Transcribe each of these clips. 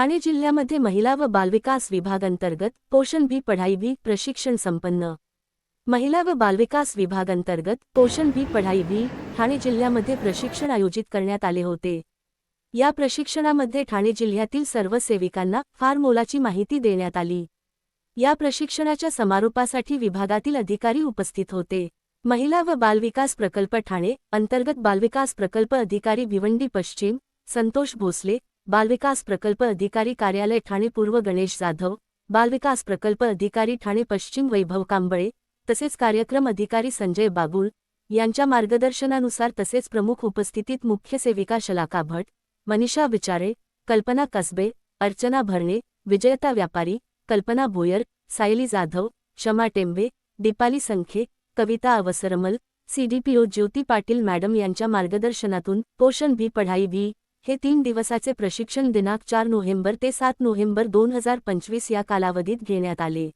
ठाणे जिल्ह्यामध्ये महिला व बालविकास विभागांतर्गत पोषण भी पढाई भी प्रशिक्षण संपन्न. महिला व बालविकास विभागांतर्गत पोषण भी पढाई भी ठाणे जिल्ह्यामध्ये प्रशिक्षण आयोजित करण्यात आले होते. या प्रशिक्षणामध्ये ठाणे जिल्ह्यातील सर्व सेविकांना फार मोलाची माहिती देण्यात आली. या प्रशिक्षणाच्या समारोपासाठी विभागातील अधिकारी उपस्थित होते. महिला व बालविकास प्रकल्प ठाणे अंतर्गत बालविकास प्रकल्प अधिकारी भिवंडी पश्चिम संतोष भोसले बालविकास प्रकल्प अधिकारी कार्यालय ठाणे पूर्व गणेश जाधव बालविकास प्रकल्प अधिकारी ठाणे पश्चिम वैभव कांबळे तसेच कार्यक्रम अधिकारी संजय बागुल यांच्या मार्गदर्शनानुसार तसेच प्रमुख उपस्थितीत मुख्य सेविका शलाका भट मनीषा विचारे कल्पना कसबे अर्चना भरणे विजयता व्यापारी कल्पना भोयर सायली जाधव क्षमा टेंबे दीपाली संखे कविता अवसरमल सीडीपीओ ज्योती पाटील मॅडम यांच्या मार्गदर्शनातून पोषण भी पढाई भी हे तीन दिवसाचे प्रशिक्षण दिनांक चार नोव्हेंबर ते सात नोव्हेंबर दोन हजार पंचवीस या कालावधीत घेण्यात आले.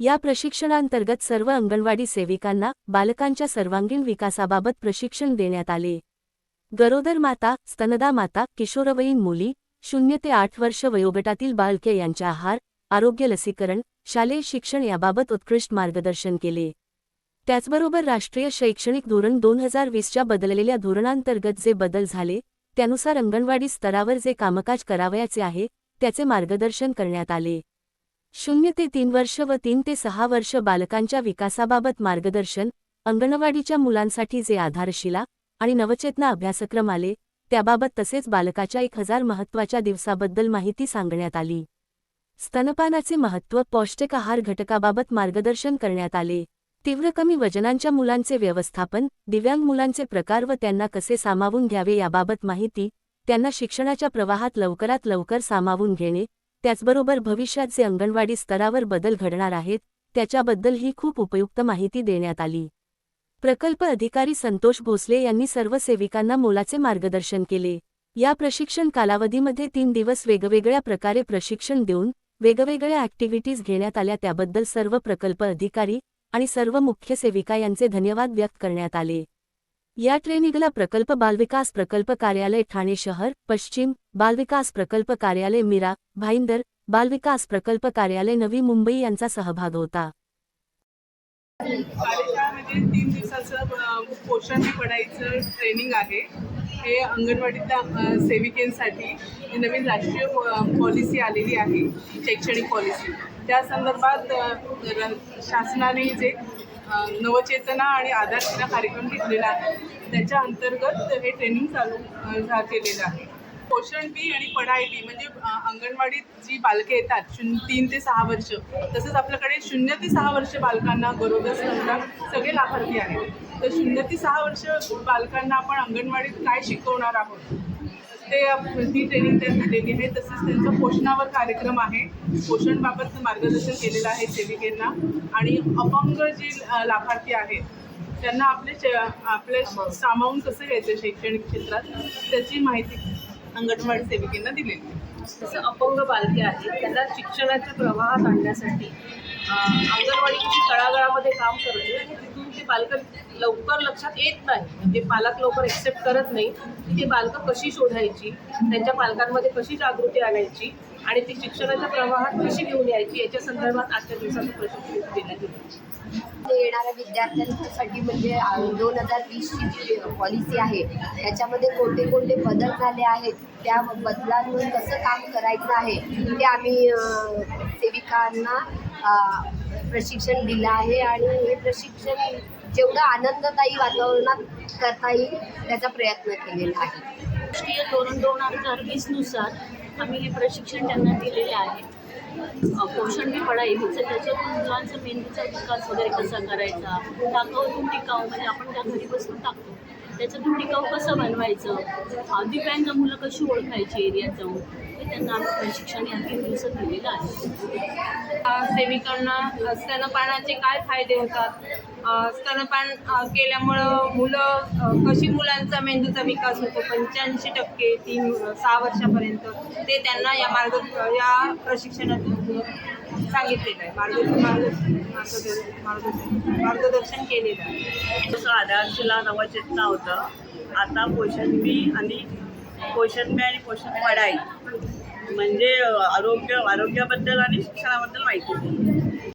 या प्रशिक्षणांतर्गत सर्व अंगणवाडी सेविकांना बालकांच्या सर्वांगीण विकासाबाबत प्रशिक्षण देण्यात आले. गरोदर माता स्तनदा माता किशोरवयीन मुली शून्य ते आठ वर्ष वयोगटातील बालके यांच्या आहार आरोग्य लसीकरण शालेय शिक्षण याबाबत उत्कृष्ट मार्गदर्शन केले. त्याचबरोबर राष्ट्रीय शैक्षणिक धोरण दोन हजार वीसच्या बदललेल्या धोरणांतर्गत जे बदल झाले त्यानुसार अंगणवाडी स्तरावर जे कामकाज करावयाचे आहे त्याचे मार्गदर्शन करण्यात आले. शून्य ते तीन वर्ष व तीन ते सहा वर्ष बालकांच्या विकासाबाबत मार्गदर्शन अंगणवाडीच्या मुलांसाठी जे आधारशिला आणि नवचेतना अभ्यासक्रम आले त्याबाबत तसेच बालकाच्या एक हजार महत्त्वाच्या दिवसाबद्दल माहिती सांगण्यात आली. स्तनपानाचे महत्त्व पौष्टिक आहार घटकाबाबत मार्गदर्शन करण्यात आले. तीव्र कमी वजनांच्या मुलांचे व्यवस्थापन दिव्यांग मुलांचे प्रकार व त्यांना कसे सामावून घ्यावे याबाबत माहिती त्यांना शिक्षणाच्या प्रवाहात लवकरात लवकर सामावून घेणे त्याचबरोबर भविष्यात जे अंगणवाडी स्तरावर बदल घडणार आहेत त्याच्याबद्दल ही खूप उपयुक्त माहिती देण्यात आली. प्रकल्प अधिकारी संतोष भोसले यांनी सर्व सेविकांना मोलाचे मार्गदर्शन केले. या प्रशिक्षण कालावधीमध्ये तीन दिवस वेगवेगळ्या प्रकारे प्रशिक्षण देऊन वेगवेगळ्या ॲक्टिव्हिटीज घेण्यात आल्या त्याबद्दल सर्व प्रकल्प अधिकारी आणि सर्व मुख्य सेविका यांचे धन्यवाद व्यक्त करण्यात आले. या ट्रेनिंगला प्रकल्प बालविकास प्रकल्प कार्यालय ठाणे शहर पश्चिम बालविकास प्रकल्प कार्यालय मीरा भाईंदर बालविकास प्रकल्प कार्यालय नवी मुंबई यांचा सहभाग होता. म्हणजे तीन दिवसाचं पोषण हे ट्रेनिंग आहे. हे अंगणवाडीतल्या सेविकेंसाठी नवीन राष्ट्रीय पॉलिसी आलेली आहे शैक्षणिक पॉलिसी त्या संदर्भात शासनाने जे नवचेतना आणि आधारशिला कार्यक्रम घेतलेला आहे त्याच्या अंतर्गत हे ट्रेनिंग चालू झा- केलेलं आहे. पोषण बी आणि पढाई बी म्हणजे अंगणवाडीत जी बालके येतात शून्य तीन ते सहा वर्ष तसंच आपल्याकडे शून्य ते सहा वर्ष बालकांना गरोदर संस्था सगळे लाभार्थी आहेत. तर शून्य ते सहा वर्ष बालकांना आपण अंगणवाडीत काय शिकवणार आहोत? ते ही ट्रेनिंग त्यांना दिलेली आहे. तसंच त्यांचा पोषणावर कार्यक्रम आहे. पोषणबाबत मार्गदर्शन केलेलं आहे सेविकेंना. आणि अपंग जे लाभार्थी आहेत त्यांना आपले आपले सामावून कसं घ्यायचं शैक्षणिक क्षेत्रात त्याची माहिती अंगणवाडी सेविकेंना दिलेली आहे. जसं अपंग बालके आहेत त्यांना शिक्षणाच्या प्रवाहात आणण्यासाठी अंगणवाडीची अंगणवाडी तळागाळामध्ये काम करते आणि तिथून बालकं लवकर लक्षात येत नाही म्हणजे पालक लवकर एक्सेप्ट करत नाही की ते बालकं कशी शोधायची त्यांच्या पालकांमध्ये कशी जागृती आणायची आणि ती शिक्षणाच्या प्रवाहात कशी घेऊन यायची याच्या संदर्भात आजच्या दिवसाचं प्रशिक्षण देण्यात येईल. येणाऱ्या विद्यार्थ्यांसाठी म्हणजे दोन हजार वीसची जी पॉलिसी आहे त्याच्यामध्ये कोणते कोणते बदल झाले आहेत त्या बदलांवर कसं काम करायचं आहे ते आम्ही सेविकांना प्रशिक्षण दिलं आहे आणि हे प्रशिक्षण जेवढं आनंददायी वातावरणात करता येईल त्याचा प्रयत्न केलेला आहे. राष्ट्रीय धोरण दोन हजार वीसनुसार आम्ही हे प्रशिक्षण त्यांना दिलेले आहे. पोषण मी पडाई म्हणजे त्याच्यातून मुलांचा मेंदूचा विकास वगैरे कसा करायचा टाकाऊतून टिकाऊ म्हणजे आपण त्या घरी बसून टाकतो. त्याच्यातून टिकाऊ कसं बनवायचं? दिव्यांग मुलं कशी ओळखायची एरियात जाऊन? त्यांना आम्ही प्रशिक्षण या तीन दिवसात दिलेलं आहे. अ, सेविकांना स्तनपानाचे काय फायदे होतात? स्तनपान केल्यामुळं मुलं कशी मुलांचा मेंदूचा विकास होतो? पंच्याऐंशी टक्के तीन सहा वर्षापर्यंत ते त्यांना या मार्ग या प्रशिक्षणातून सांगितलेलं आहे. मार्ग मार्ग मार्गदर्शन मार्गदर्शन मार्गदर्शन केलेलं आहे. जसं आधारशिला नवचेतना होतं. आता पोषण बी आणि पोषण आणि पोषण पढाई. म्हणजे आरोग्य आरोग्याबद्दल आणि शिक्षणाबद्दल माहिती. दिली